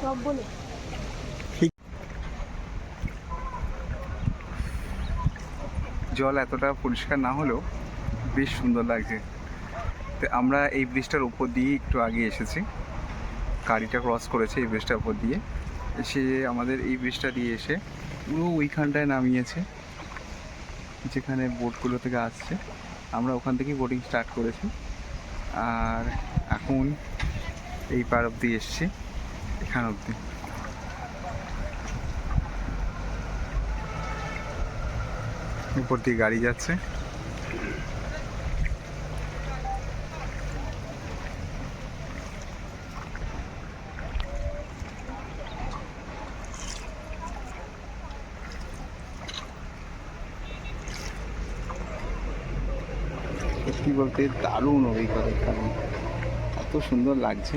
সব বলে জল এতটা পরিষ্কার না হলেও বেশ সুন্দর লাগছে। তো আমরা এই ব্রিজটার উপর দিয়ে একটু আগে এসেছি। গাড়িটা ক্রস করেছে এই ব্রিজটার উপর দিয়ে। এসে আমাদের এই ব্রিজটা দিয়ে এসে পুরো ওইখানটায় নামিয়েছে। যেখানে বোটগুলো থেকে আসছে। আমরা ওখান থেকেই বোটিং স্টার্ট করেছি। আর এখন এই পার অব্দি এসছি এখান অব্দি। উপর দিয়ে গাড়ি যাচ্ছে। সত্যি বলতে দারুণ অভিজ্ঞতা এত সুন্দর লাগছে।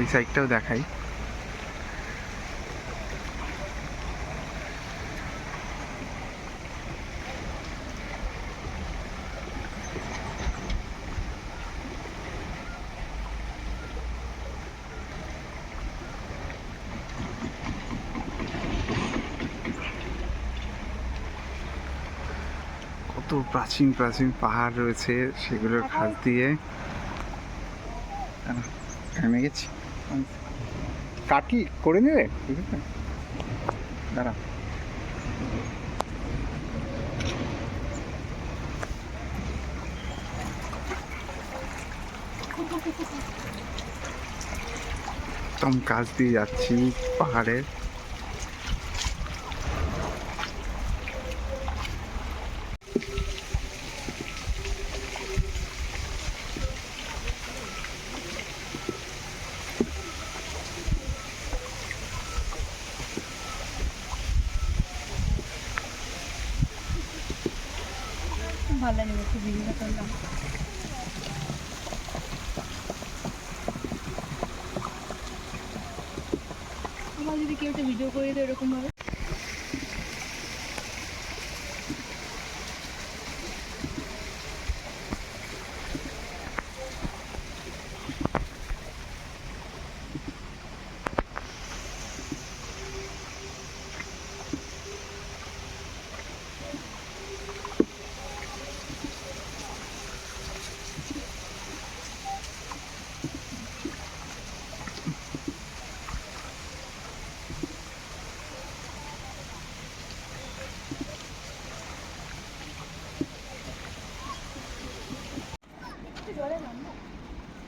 এই সাইডটাও দেখাই। কত প্রাচীন প্রাচীন পাহাড় রয়েছে সেগুলোর খাস দিয়ে। ঘেমে গেছি। কাটি করে নেবে? দাঁড়া। একদম কাজ দিয়ে যাচ্ছি পাহাড়ের। ভালো লাগবে একটু ভিডিও করলাম আমার যদি কেউ একটা ভিডিও করে দেয় এরকম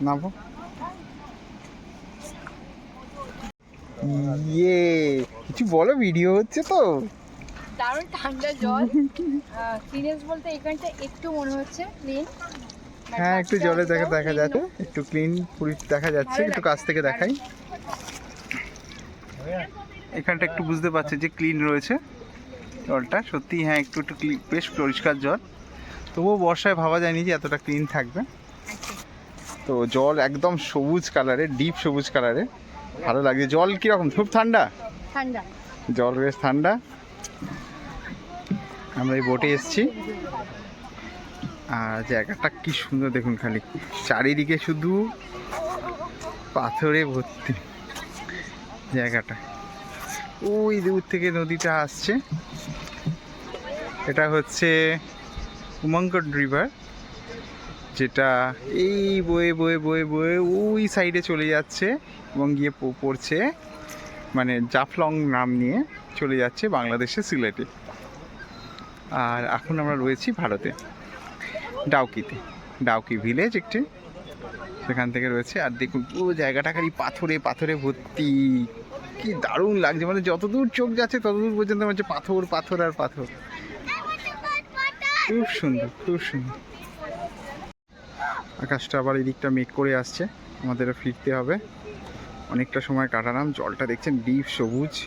নামো। ইয়ে কিছু বলো ভিডিও হচ্ছে তো। দারুণ ঠান্ডা জল। ক্লিনেস বলতে এখানটা একটু মনে হচ্ছে ক্লিন হ্যাঁ একটু জলে দেখা দেখা যাচ্ছে। একটু ক্লিন পুরি দেখা যাচ্ছে একটু কাছ থেকে দেখাই। এখানটা একটু বুঝতে পারছি যে ক্লিন রয়েছে জলটা। সত্যি হ্যাঁ একটু একটু বেশ পরিষ্কার জল। তবুও বর্ষায় ভাবা যায়নি যে এতটা ক্লিন থাকবে। তো জল একদম সবুজ কালারের ডিপ সবুজ কালারের। ভালো লাগছে। জল কীরকম? খুব ঠান্ডা? ঠান্ডা। জল বেশ ঠান্ডা। আমরা এই বোটে এসছি। আর জায়গাটা কি সুন্দর দেখুন খালি। চারিদিকে শুধু পাথরে ভর্তি জায়গাটা। ওই দূর থেকে নদীটা আসছে। এটা হচ্ছে উমঙ্কট রিভার যেটা এই বয়ে বয়ে বয়ে বয়ে ওই সাইডে চলে যাচ্ছে এবং গিয়ে পড়ছে মানে জাফলং নাম নিয়ে চলে যাচ্ছে বাংলাদেশের সিলেটে। আর এখন আমরা রয়েছি ভারতে, ডাউকিতে। ডাউকি ভিলেজ একটি। সেখান থেকে রয়েছে, আর দেখুন পুরো জায়গাটা খালি পাথরে পাথরে ভর্তি। কি দারুণ লাগছে মানে যতদূর চোখ যাচ্ছে ততদূর পর্যন্ত হচ্ছে পাথর পাথর আর পাথর। খুব সুন্দর খুব সুন্দর। আকাশটা আবার এদিকটা দিকটা মেঘ করে আসছে। আমাদেরও ফিরতে হবে। অনেকটা সময় কাটালাম, জলটা দেখছেন ডিপ সবুজ।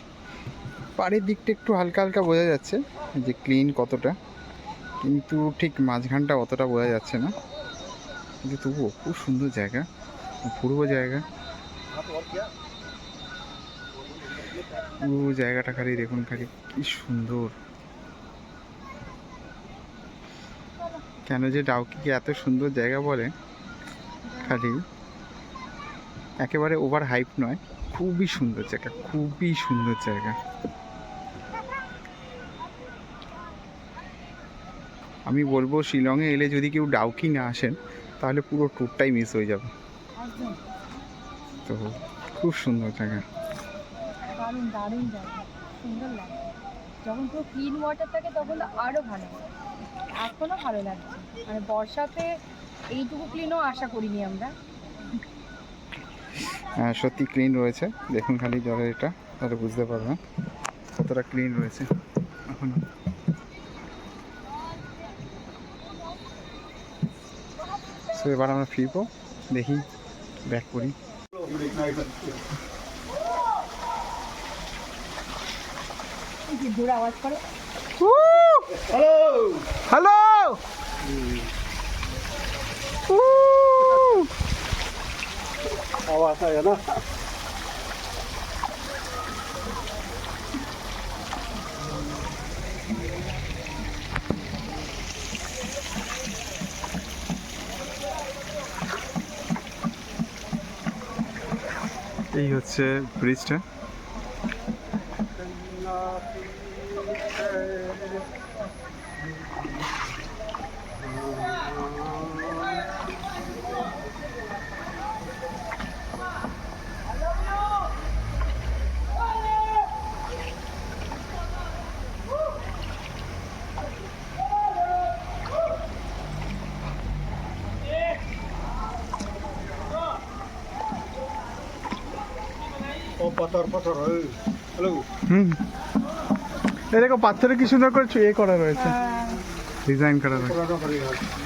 পাড়ের দিকটা একটু হালকা হালকা বোঝা যাচ্ছে যে ক্লিন কতটা। কিন্তু ঠিক মাঝখানটা অতটা বোঝা যাচ্ছে না। কিন্তু তবুও খুব সুন্দর জায়গা, অপূর্ব জায়গা। পুরো জায়গাটা খালি দেখুন খালি, কি সুন্দর। কেন যে ডাউকিকে এত সুন্দর জায়গা বলে, খালি একেবারে ওভার হাইপ নয়, খুবই সুন্দর জায়গা, খুবই সুন্দর জায়গা। আমি বলব শিলংয়ে এলে যদি কেউ ডাউকি না আসেন, তাহলে পুরো ট্যুরটাই মিস হয়ে যাবে। তো খুব সুন্দর জায়গা। দারুণ দারুণ জায়গা, সুন্দর লাগে। যখন পুরো ক্লিন ওয়াটার থাকে তখন আরও ভালো এখনও ভালো লাগছে। মানে বর্ষাতে এইটুকু ক্লিনও আশা করিনি আমরা। হ্যাঁ সত্যি ক্লিন রয়েছে। দেখুন খালি জলের এটা তাহলে বুঝতে পারবেন কতটা ক্লিন রয়েছে। এখন এবার আমরা ফিরবো দেখি ব্যাক করি। এই যে Hello. Hello. Woo. How was I, no? এই হচ্ছে ব্রিজটা পাথর পাথর হম। এ এরকম পাথরে কি সুন্দর করেছ এ করা রয়েছে। ডিজাইন করা রয়েছে।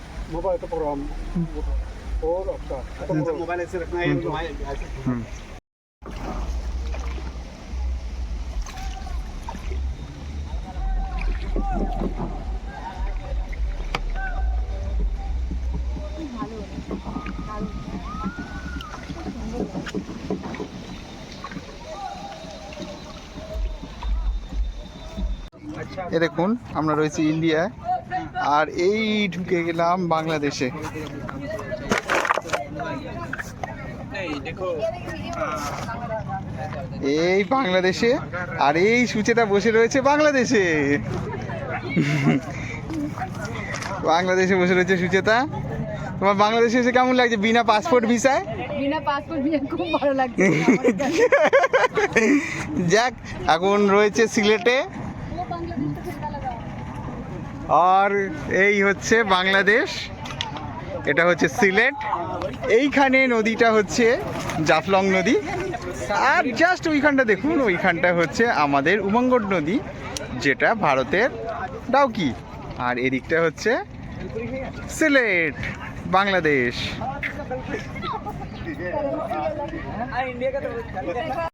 मोबाइल का प्रोग्राम और आपका मोबाइल ऐसे रखना है হুম ভালো দারুণ খুব সুন্দর লাগে। এ দেখুন আমরা রয়েছি ইন্ডিয়ায় আর এই ঢুকে গেলাম বাংলাদেশে। এই বাংলাদেশে আর এই সূচেটা বসে রয়েছে বাংলাদেশে। বাংলাদেশে বসে রয়েছে সুচেতা তোমার বাংলাদেশে এসে কেমন লাগছে? বিনা পাসপোর্ট ভিসায়? বিনা পাসপোর্ট নিয়ে খুব ভালো লাগছে। যাক এখন রয়েছে সিলেটে। আর এই হচ্ছে বাংলাদেশ, এটা হচ্ছে সিলেট। এইখানে নদীটা হচ্ছে জাফলং নদী। আর জাস্ট ওইখানটা দেখুন, ওইখানটা হচ্ছে আমাদের উমঙ্গট নদী, যেটা ভারতের ডাউকি। আর এদিকটা হচ্ছে সিলেট, বাংলাদেশ।